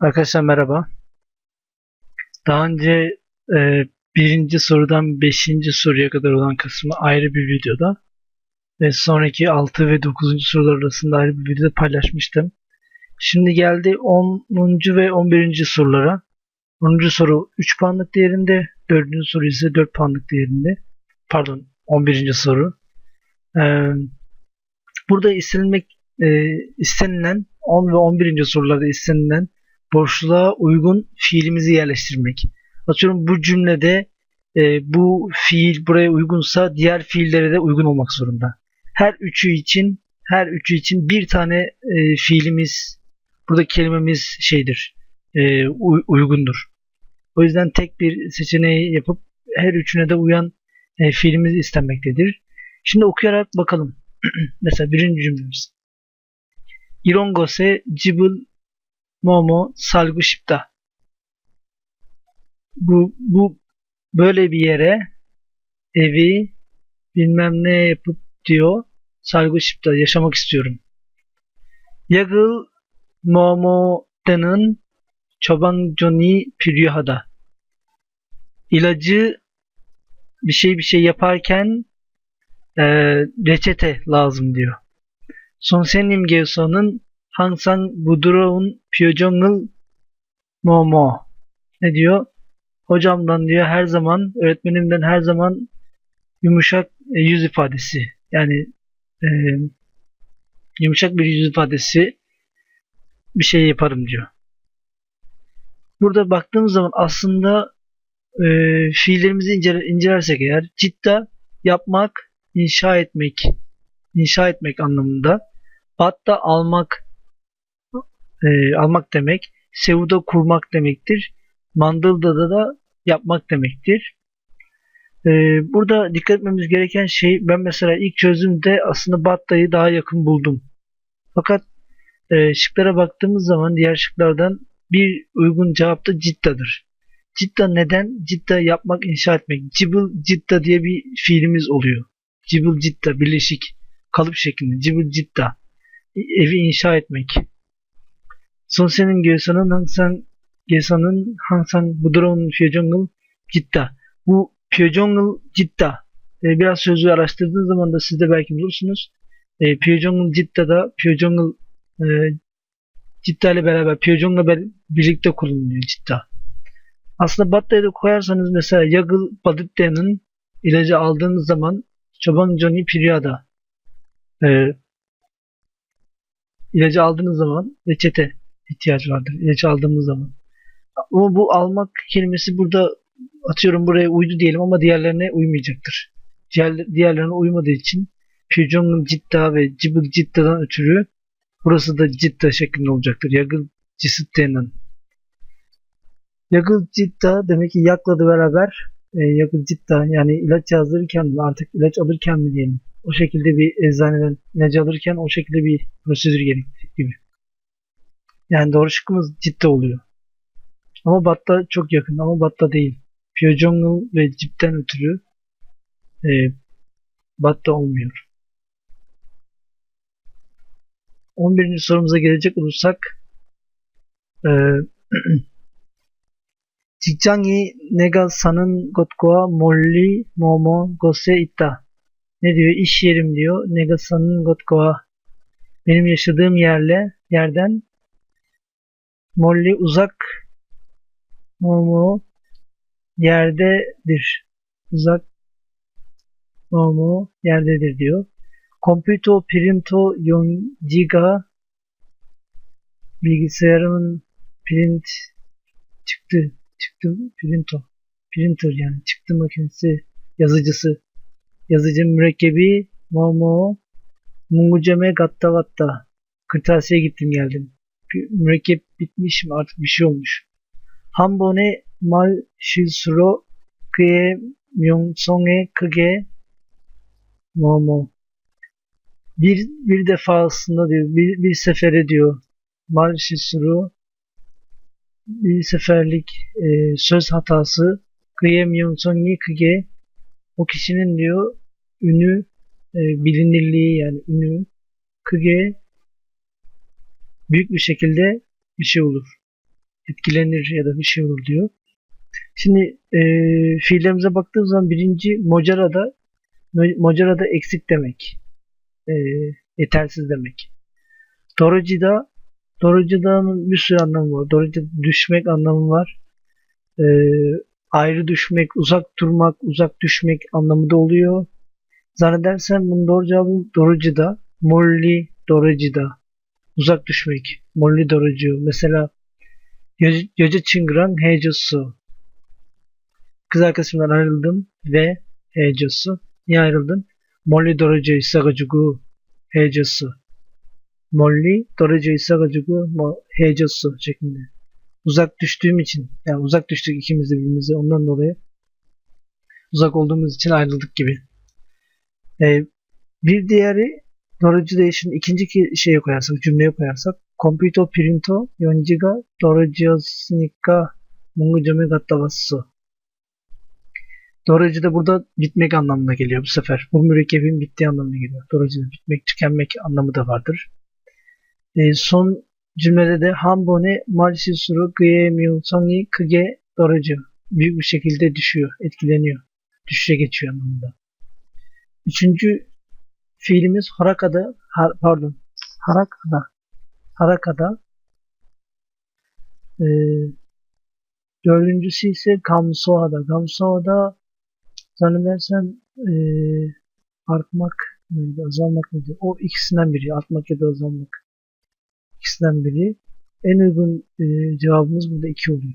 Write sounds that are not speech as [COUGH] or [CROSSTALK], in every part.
Arkadaşlar merhaba. Daha önce e, birinci sorudan beşinci soruya kadar olan kısmı ayrı bir videoda ve sonraki 6 ve 9. sorular arasında ayrı bir videoda paylaşmıştım. Şimdi geldi 10. ve 11. sorulara. 10. soru 3 puanlık değerinde, 4. soru ise 4 puanlık değerinde. Pardon 11. soru. E, burada istenilmek e, istenilen 10 ve 11. sorularda istenilen boşluğa uygun fiilimizi yerleştirmek. Atıyorum bu cümlede e, bu fiil buraya uygunsa diğer fiillere de uygun olmak zorunda. Her üçü için her üçü için bir tane e, fiilimiz burada kelimemiz şeydir e, uygundur. O yüzden tek bir seçeneği yapıp her üçüne de uyan e, fiilimiz istenmektedir. Şimdi okuyarak bakalım. [CLEARS THROAT] Mesela birinci cümlemiz. İrongose cibul Momo Salgushipta. Bu, bu böyle bir yere evi bilmem ne yapıp diyor Salgushipta yaşamak istiyorum. Yagıl Momo'danın Çoban Johnny Piryaha'da. İlacı bir şey bir şey yaparken e, reçete lazım diyor. Sonsenim Gevso'nun Hangsan Budroon Pyojongil Momo. Ne diyor? Hocamdan diyor her zaman, öğretmenimden her zaman yumuşak e, yüz ifadesi. Yani e, yumuşak bir yüz ifadesi bir şey yaparım diyor. Burada baktığımız zaman aslında e, fiillerimizi inceler, incelersek eğer cidda yapmak, inşa etmek, inşa etmek anlamında batta almak, e, almak demek. Sevu'da kurmak demektir. Mandalda'da da yapmak demektir. E, burada dikkat etmemiz gereken şey ben mesela ilk çözümde aslında Batta'yı daha yakın buldum. Fakat e, şıklara baktığımız zaman diğer şıklardan bir uygun cevap da Cidda'dır. Cidda neden? Cidda yapmak, inşa etmek. Cibıl Cidda diye bir fiilimiz oluyor. Cibıl Cidda birleşik kalıp şeklinde. Cibıl Cidda evi inşa etmek. Son senin Geosan'ın Hansan Geosan'ın Hansan Budron Pyojongul Cidda. Bu Pyojongul Cidda. E, biraz sözü araştırdığınız zaman da siz de belki bulursunuz. Ee, e, Pyojongul Cidda'da Pyojongul e, Cidda ile beraber Pyojongul'la birlikte kullanılıyor Cidda. Aslında Batta'ya da koyarsanız mesela Yagıl Baditya'nın ilacı aldığınız zaman Çoban Johnny Pirya'da e, ilacı aldığınız zaman reçete ihtiyaç vardır ilaç aldığımız zaman. Ama bu almak kelimesi burada atıyorum buraya uydu diyelim ama diğerlerine uymayacaktır. Diğer, diğerlerine uymadığı için Piyongun Cidda ve Cibıl Cidda'dan ötürü burası da Cidda şeklinde olacaktır. Yagıl Cisitte'nin. Yagıl Cidda demek ki yakla beraber e, Yagıl Cidda yani ilaç yazdırırken mi artık ilaç alırken mi diyelim. O şekilde bir eczaneden ilacı alırken o şekilde bir prosedür gerektiği gibi. Yani doğru şıkkımız Cidde oluyor. Ama Batta çok yakın ama Batta değil. Pyongyang ve Cip'ten ötürü e, Batta olmuyor. 11. sorumuza gelecek olursak e, [CLEARS THROAT] Jijjangi nega sanın gotkoa molli momo gose itta. Ne diyor? İş yerim diyor. Nega sanın gotkoa. Benim yaşadığım yerle yerden Molly uzak Momo yerdedir. Uzak Momo yerdedir diyor. Computo printo yonjiga bilgisayarımın print çıktı. Çıktı printo printer yani. Çıktı makinesi yazıcısı. Yazıcı mürekkebi momo mungujeme gatta gatta kırtasiye gittim geldim mürekkep bitmiş mi artık bir şey olmuş. Hambone mal shisuro kıye myongsonge kıge momo. Bir, bir defasında diyor, bir, bir sefere diyor. Mal shisuro bir seferlik e, söz hatası kıye myongsonge kıge o kişinin diyor ünü e, bilinirliği yani ünü kıge büyük bir şekilde bir şey olur. etkilenir ya da bir şey olur diyor. Şimdi e, fiillerimize baktığımız zaman birinci mocarada mo- mocarada eksik demek. E, yetersiz demek. Dorojida Dorojida'nın bir sürü anlamı var. Dorojida düşmek anlamı var. E, ayrı düşmek, uzak durmak, uzak düşmek anlamı da oluyor. Zannedersem bunun doğru cevabı Dorojida. Molli Dorojida uzak düşmek, Molidorucu, mesela Yoce Çıngran Heyecosu. Kız arkadaşımdan ayrıldım ve Heyecosu. Niye ayrıldın? ayrıldım? Molidorucu Isagacugu Heyecosu. Molli Dorucu Isagacugu Heyecosu şeklinde. Uzak düştüğüm için, yani uzak düştük ikimiz de birbirimize ondan dolayı uzak olduğumuz için ayrıldık gibi. Ee, bir diğeri 떨어지 değişin ikinci ki şeye koyarsak, cümleye koyarsak 컴퓨터 프린터 연지가 떨어지었으니까 문구점에 갔다 왔어. Doracı da burada bitmek anlamına geliyor bu sefer. Bu mürekkebin bittiği anlamına geliyor. Doracı da bitmek, tükenmek anlamı da vardır. Ee, son cümlede de 한 번에 말실수로 그의 명성이 크게 떨어져. Büyük bir şekilde düşüyor, etkileniyor. Düşüşe geçiyor anlamında. Üçüncü fiilimiz harakada har, pardon harakada harakada. E, dördüncüsü ise gamsoada. Gamsoada zannedersem e, artmak mıydı azalmak mıydı? O ikisinden biri artmak ya da azalmak. İkisinden biri. En uygun e, cevabımız burada 2 oluyor.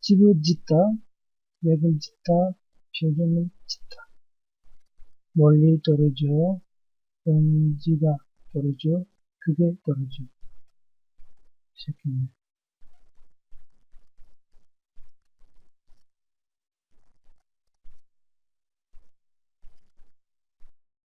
Cibu cidda 랩을 짓다, 표정을 짓다. 멀리 떨어져, 연지가 떨어져, 크게 떨어져. şeklinde.